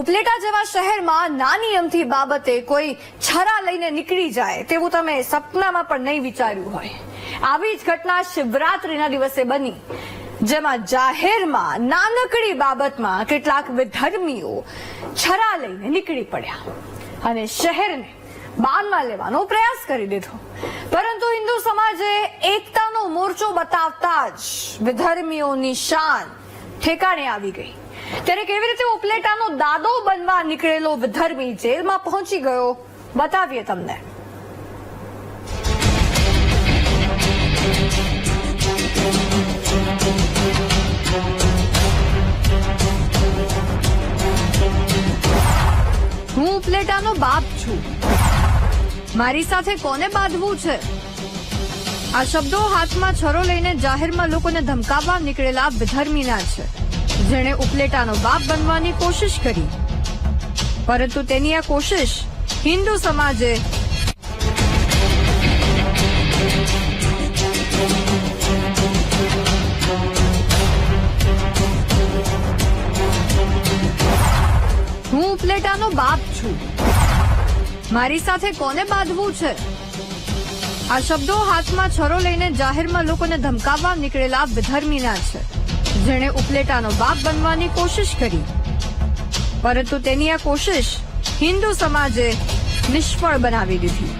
ઉપલેટા જેવા શહેરમાં નાની અમથી બાબતે કોઈ છરા લઈને નીકળી જાય તેવું તમે સપનામાં પણ નહીં વિચાર્યું હોય. આવી જ ઘટના શિવરાત્રીના દિવસે બની. જેમાં જાહેરમાં નાનકડી બાબતમાં કેટલાક વિધર્મીઓ છરા લઈને નીકળી પડ્યા અને શહેરને બાનમાં લેવાનો પ્રયાસ કરી દીધો. પરંતુ હિન્દુ સમાજે એકતાનો મોરચો બતાવતા જ વિધર્મીઓની શાન ઠેકાણે આવી ગઈ. ત્યારે કેવી રીતે ઉપલેટાનો દાદો બનવા નીકળેલો વિધર્મી જેલમાં પહોંચી ગયો, બતાવીએ તમને. હું ઉપલેટાનો બાપ છું. મારી સાથે કોને બાંધવું છે? આ શબ્દો હાથમાં છરો લઈને જાહેરમાં લોકોને ધમકાવવા નીકળેલા વિધર્મીના છે. જેણે ઉપલેટાનો બાપ બનવાની કોશિશ કરી. પરંતુ તેની આ કોશિશ હિન્દુ સમાજે હું ઉપલેટાનો બાપ છું. મારી સાથે કોને બાંધવું છે? આ શબ્દો હાથમાં છરો લઈને જાહેરમાં લોકોને ધમકાવવા નીકળેલા વિધર્મીના છે. જેણે ઉપલેટાનો બાપ બનવાની કોશિશ કરી. પરંતુ તેની આ કોશિશ હિન્દુ સમાજે નિષ્ફળ બનાવી દીધી.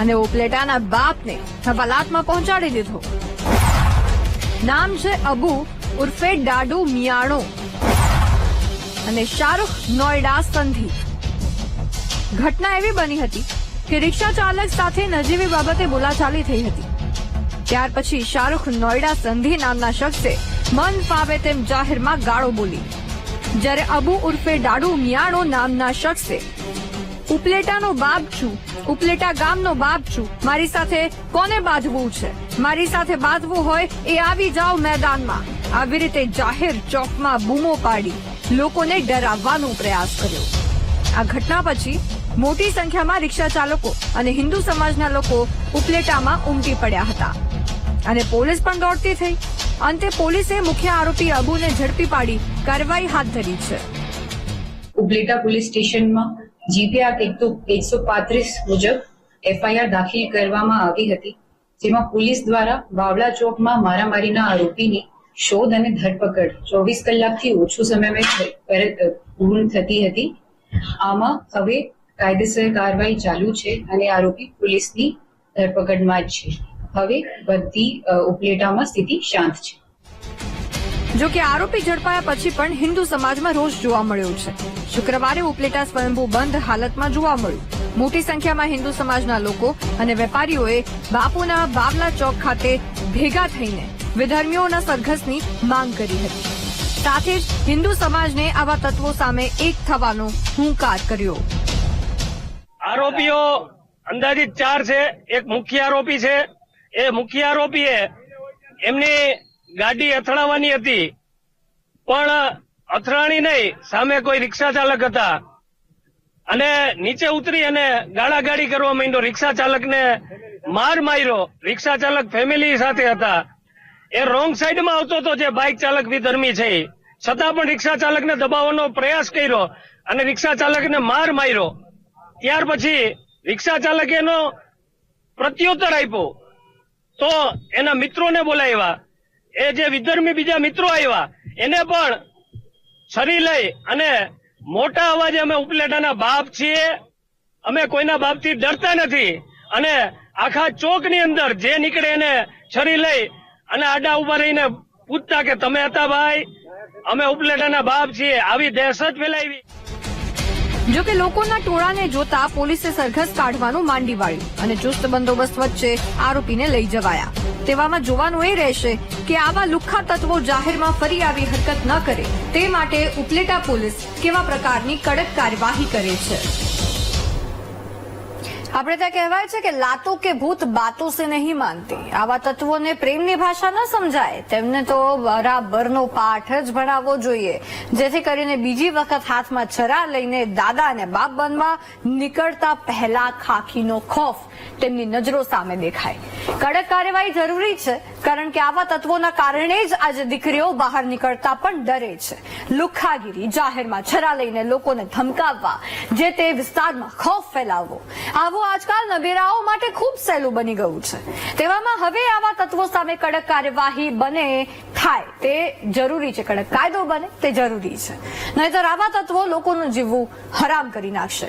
અને ઉપલેટાના બાપને હવાલાતમાં પહોંચાડી દીધો. નામ છે અબુ ઉર્ફે ડાડુ મિયાણો. અને શાહરૂખ નોયડા સંધિ. ઘટના એવી બની હતી કે રિક્ષા ચાલક સાથે નજીવી બાબતે બોલાચાલી થઈ હતી. ત્યાર પછી શાહરૂખ નોયડા સંધી નામના શખ્સે મન ફાવે તેમ જાહેરમાં ગાળો બોલી. જ્યારે અબુ ઉર્ફે ડાડુ મિયાણો નામના શખ્સે, ઉપલેટાનો બાપ છું, ઉપલેટા ગામનો બાપ છું, મારી સાથે કોને બાંધવું છે? મારી સાથે બાંધવું હોય એ આવી જાઓ મેદાનમાં. આવી રીતે જાહેર ચોકમાં બૂમો પાડી લોકોને ડરાવવાનો પ્રયાસ કર્યો. આ ઘટના પછી મોટી સંખ્યામાં રિક્ષા ચાલકો અને હિન્દુ સમાજના લોકો ઉપલેટામાં ઉમટી પડ્યા હતા. અને પોલીસ પણ દોડતી થઈ. અંતે પોલીસે મુખ્ય આરોપી અબુને ઝડપી પાડી કાર્યવાહી હાથ ધરી છે. ઉપલેટા પોલીસ સ્ટેશનમાં જીપીઆર એકસો પાંત્રીસ મુજબ એફઆઈઆર દાખલ કરવામાં આવી હતી, જેમાં પોલીસ દ્વારા બાવળા ચોકમાં મારામારીના આરોપીની શોધ અને ધરપકડ ચોવીસ કલાકથી ઓછું સમયમાં પૂર્ણ થતી હતી. આમાં હવે કાયદેસર કાર્યવાહી ચાલુ છે અને આરોપી પોલીસની ધરપકડમાં જ છે. હવે બધી ઉપલેટામાં સ્થિતિ શાંત છે. જો કે આરોપી ઝડપાયા પછી પણ હિન્દુ સમાજમાં રોષ જોવા મળ્યો છે. શુક્રવારે ઉપલેટા સ્વયંભૂ બંધ હાલતમાં જોવા મળ્યું. મોટી સંખ્યામાં હિન્દુ સમાજના લોકો અને વેપારીઓએ બાપુના બાવલા ચોક ખાતે ભેગા થઈને વિધર્મીઓના સરઘસની માંગ કરી હતી. સાથે જ હિન્દુ સમાજને આવા તત્વો સામે એક થવાનો હુંકાર કર્યો. આરોપીઓ અંદાજિત ચાર છે. એક મુખ્ય આરોપી છે. એ મુખ્ય આરોપીએ એમની ગાડી અથડાવવાની હતી. પણ અથડાણી નહીં, સામે કોઈ રિક્ષા ચાલક હતા. અને નીચે ઉતરી અને ગાળાગાડી કરવા માંડ્યો. રિક્ષા ચાલકને માર માર્યો. રિક્ષા ચાલક ફેમિલી સાથે હતા. એ રોંગ સાઈડમાં આવતો હતો જે બાઇક ચાલક વિધર્મી છે. છતાં પણ રિક્ષા ચાલકને દબાવવાનો પ્રયાસ કર્યો અને રિક્ષા ચાલકને માર માર્યો. ત્યાર પછી રિક્ષા ચાલકે એનો પ્રત્યુત્તર આપ્યો. તો એના મિત્રોને બોલાવ્યા. એ જે વિધર્મી બીજા મિત્રો આવ્યા, એને પણ છરી લઈ અને મોટા અવાજે અમે ઉપલેટાના બાપ છીએ. અમે કોઈના બાપથી ડરતા નથી. અને આખા ચોકની અંદર જે નીકળે એને છરી લઈ અને આડા ઊભા રહીને પૂછતા કે, તમે હતા ભાઈ? અમે ઉપલેટાના બાપ છીએ. આવી દહેશત ફેલાવી. જો કે લોકોના ટોળાને જોતા પોલીસે સરઘસ કાઢવાનું માંડી વાળ્યું અને ચુસ્ત બંદોબસ્ત વચ્ચે આરોપીને લઈ જવાયા. તેવામાં જોવાનું એ રહેશે કે આવા લુખ્ખા તત્વો જાહેરમાં ફરી આવી હરકત ન કરે. તે માટે ઉપલેટા પોલીસ કેવા પ્રકારની કડક કાર્યવાહી કરે છે? આપણે ત્યાં કહેવાય છે કે લાતો કે ભૂત બાતો સે નહીં માનતી. આવા તત્વોને પ્રેમની ભાષા ન સમજાય. તેમને તો બરાબરનો પાઠ જ ભણાવવો જોઈએ. જેથી કરીને બીજી વખત હાથમાં છરા લઈને દાદા અને બાપ બનવા નીકળતા પહેલા ખાખીનો ખોફ તેમની નજરો સામે દેખાય. કડક કાર્યવાહી જરૂરી છે. કારણ કે આવા તત્વોના કારણે જ આજે દીકરીઓ બહાર નીકળતા પણ ડરે છે. લુખાગીરી જાહેરમાં છરા લઈને લોકોને ધમકાવવા, જે તે વિસ્તારમાં ખોફ ફેલાવવો. આવું આજકાલ નબેરાઓ માટે ખૂબ સહેલું બની ગયું છે. તેવામાં હવે આવા તત્વો સામે કડક કાર્યવાહી બને થાય તે જરૂરી છે. કડક કાયદો બને તે જરૂરી છે. નહીતર આવા તત્વો લોકોનું જીવવું હરામ કરી નાખશે.